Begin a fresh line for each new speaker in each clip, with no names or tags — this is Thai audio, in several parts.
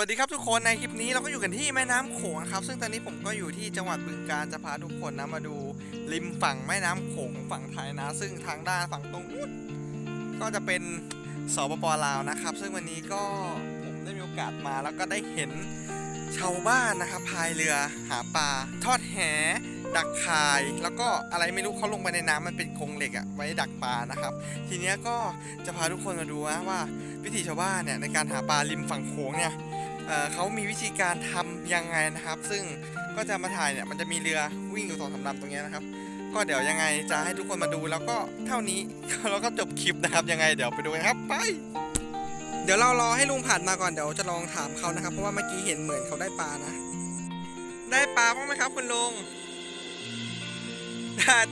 วัสดีครับทุกคนในคลิปนี้เราก็อยู่กันที่แม่น้ำโขงครับ ซึ่งตอนนี้ผมก็อยู่ที่จังหวัดบึงกาฬจะพาทุกคนนะมาดูริมฝั่งแม่น้ำโขงฝั่งไทยนะ ซึ่งทางด้านฝั่งตรงนู้นก็จะเป็นสปปลาวนะครับ ซึ่งวันนี้ก็ผมได้มีโอกาสมาแล้วก็ได้เห็นชาวบ้านนะครับพายเรือหาปลาทอดแหดักคาย แล้วก็อะไรไม่รู้เขาลงไปในน้ำมันเป็นโครงเหล็กอะไว้ดักปลานะครับ ทีเนี้ยก็จะพาทุกคนมาดูนะว่าวิถีชาวบ้านเนี่ยในการหาปลาริมฝั่งโขงเนี่ย เขามีวิธีการทำยังไงนะครับ ซึ่งก็จะมาถ่ายเนี่ยมันจะมีเรือวิ่งอยู่สองสามลำตรงนี้นะครับ ก็เดี๋ยวยังไงจะให้ทุกคนมาดูแล้วก็เท่านี้เราก็จบคลิปนะครับ ยังไงเดี๋ยวไปดูกันครับไป เดี๋ยวเรารอให้ลุงผ่านมาก่อนเดี๋ยวจะลองถามเขานะครับ เพราะว่าเมื่อกี้เห็นเหมือนเขาได้ปลานะ ได้ปลาบ้างไหมครับ คุณลุง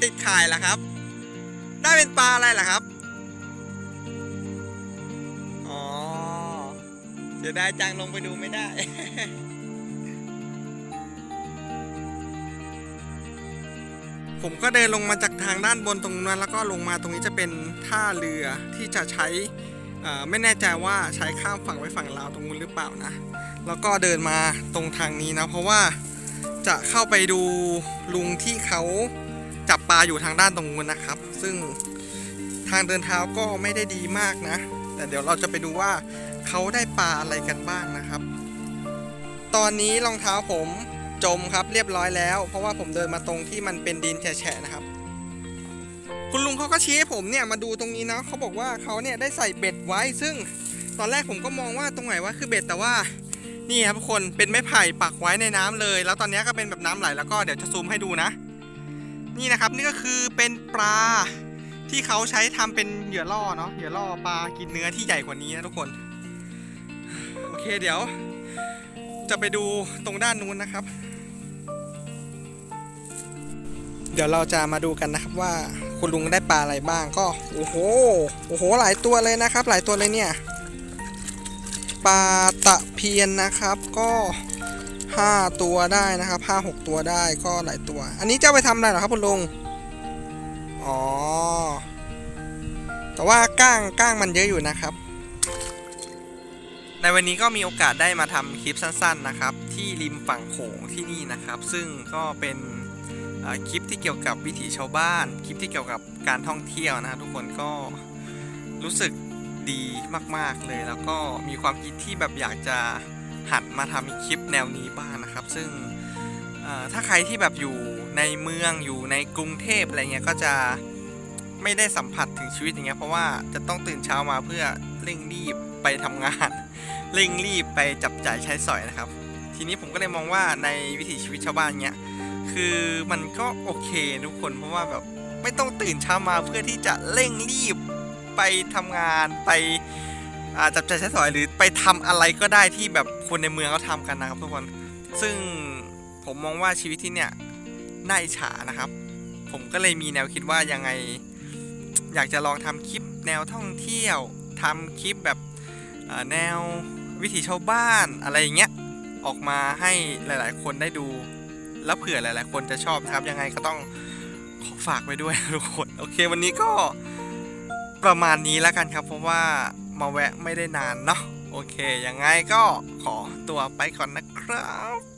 ติดข่ายเหรอครับ ได้เป็นปลาอะไรเหรอครับ เดี๋ยวได้จังลงไปดูไม่ได้ ผมก็เดินลงมาจากทางด้านบนตรงนั้น แล้วก็ลงมาตรงนี้จะเป็นท่าเรือที่จะใช้ไม่แน่ใจว่าใช้ข้ามฝั่งไปฝั่งลาวตรงนู้นหรือเปล่านะ แล้วก็เดินมาตรงทางนี้นะ เพราะว่าจะเข้าไปดูลุงที่เขาจับปลาอยู่ทางด้านตรงนู้นนะครับ ซึ่งทางเดินเท้าก็ไม่ได้ดีมากนะ แต่เดี๋ยวเราจะไปดูว่า เขาได้ปลาอะไรกันบ้างนะครับ ตอนนี้รองเท้าผมจมครับเรียบร้อยแล้ว เพราะว่าผมเดินมาตรงที่มันเป็นดินแฉะนะครับ คุณลุงเขาก็ชี้ให้ผมเนี่ยมาดูตรงนี้นะเขาบอกว่าเขาเนี่ยได้ใส่เบ็ดไว้ ซึ่งตอนแรกผมก็มองว่าตรงไหนว่าคือเบ็ดแต่ว่านี่ครับทุกคนเป็นไม้ไผ่ปักไว้ในน้ำเลย แล้วตอนนี้ก็เป็นแบบน้ำไหลแล้วก็เดี๋ยวจะซูมให้ดูนะ นี่นะครับนี่ก็คือเป็นปลาที่เขาใช้ทำเป็นเหยื่อล่อเนาะเหยื่อล่อปลากินเนื้อที่ใหญ่กว่านี้นะทุกคน อเคเดี๋ยว จะไปดูตรงด้านนู้นนะครับ เดี๋ยวเราจะมาดูกันนะครับว่าคุณลุงได้ปลาอะไรบ้างก็โอ้โหโอ้โหหลายตัวเลยนะครับ หลายตัวเลยเนี่ยปลาตะเพียนนะครับก็ห้าตัวได้นะครับห้าหกตัวได้ก็หลายตัว อันนี้จะไปทำอะไรหรอครับคุณลุงอ๋อแต่ว่าก้างก้างมันเยอะอยู่นะครับ ในวันนี้ก็มีโอกาสได้มาทำคลิปสั้นๆนะครับ ที่ริมฝั่งโขงที่นี่นะครับ ซึ่งก็เป็นคลิปที่เกี่ยวกับวิถีชาวบ้าน คลิปที่เกี่ยวกับการท่องเที่ยวนะฮะทุกคนก็รู้สึกดีมากๆเลย แล้วก็มีความคิดที่แบบอยากจะหันมาทำคลิปแนวนี้บ้างนะครับ ซึ่งถ้าใครที่แบบอยู่ในเมืองอยู่ในกรุงเทพอะไรเงี้ยก็จะไม่ได้สัมผัสถึงชีวิตอย่างเงี้ยเพราะว่าจะต้องตื่นเช้ามาเพื่อ เร่งรีบไปทำงาน เร่งรีบไปจับจ่ายใช้สอยนะครับ ทีนี้ผมก็เลยมองว่าในวิถีชีวิตชาวบ้านเนี้ยคือมันก็โอเคทุกคนเพราะว่าแบบไม่ต้องตื่นเช้ามาเพื่อที่จะเร่งรีบไปทำงานไปจับจ่ายใช้สอยหรือไปทำอะไรก็ได้ที่แบบคนในเมืองเขาทำกันนะครับทุกคนซึ่งผมมองว่าชีวิตที่เนี่ยน่าอิจฉานะครับ ผมก็เลยมีแนวคิดว่ายังไง อยากจะลองทำคลิปแนวท่องเที่ยว ทำคลิปแบบแนววิถีชาวบ้านอะไรอย่างเงี้ยออกมาให้หลาย ๆ คนได้ดู แล้วเผื่อหลาย ๆ คนจะชอบนะครับยังไงก็ต้องขอฝากไว้ด้วยทุกคนโอเควันนี้ก็ประมาณนี้แล้วกันครับ เพราะว่ามาแวะไม่ได้นานเนาะโอเคยังไงก็ขอตัวไปก่อนนะครับ